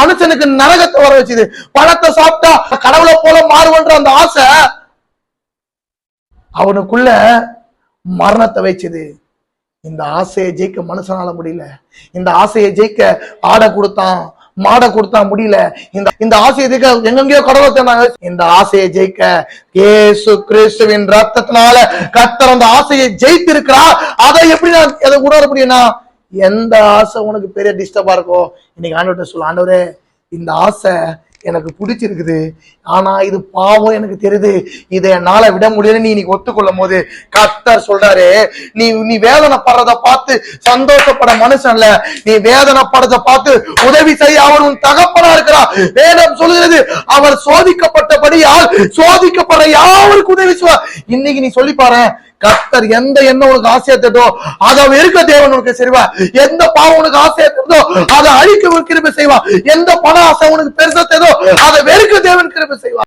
மனுஷனுக்கு நரகத்தை வர வச்சுது. பணத்தை சாப்பிட்டா கடவுளை போல மாறுவன்ற அந்த ஆசை அவனுக்குள்ள மரணத்தை வைச்சது. இந்த ஆசையை ஜெயிக்க மனுஷனால முடியல. இந்த ஆசையை ஜெயிக்க ஆடை கொடுத்தான் மாடை கொடுத்தா முடியல. இந்த இந்த ஆசையை ஜெயிக்க எங்கெங்கயோ கடவுளை தேடினாங்க. இந்த ஆசையை ஜெயிக்க ஏசு கிறிஸ்துவின் ரத்தத்தினால கத்தர் அந்த ஆசையை ஜெயித்திருக்கிறார். அதை எப்படி நான் எதை உணர முடியும்னா எந்த ஆசை உனக்கு பெரிய டிஸ்டர்பா இருக்கோ? இன்னைக்கு ஆண்டவர்கிட்ட சொல்ல ஆண்டவரே இந்த ஆசை எனக்கு பிடிச்சிருக்குது. ஆனா இது பாவம் எனக்கு தெரியுது. இதை என்னால விட முடியல நீ இன்னைக்கு ஒத்துக்கொள்ளும் போது கர்த்தர் சொல்றாரு நீ நீ வேதனைப்படுறத பார்த்து சந்தோஷப்பட மனுஷன் இல்ல. நீ வேதனைப்படுறத பார்த்து உதவி செய்ய அவர் உன் தகப்பனா இருக்கிறா வேதம் சொல்கிறது அவர் சோதிக்கப்பட்டபடியால் சோதிக்கப்படுற யாருக்கு உதவி செய்வார்? இன்னைக்கு நீ சொல்லி பாரு கர்த்தர் எந்த எண்ணம் உனக்கு ஆசையா தட்டோ அதை வெறுக்க தேவன் உனக்கு செய்வா. எந்த பாவம் உனக்கு ஆசையா தட்டோ அதை அழிக்க கிருபை செய்வா. எந்த பண ஆசை உனக்கு பெருசா தேதோ அதை வெறுக்க தேவன் கிருப செய்வா.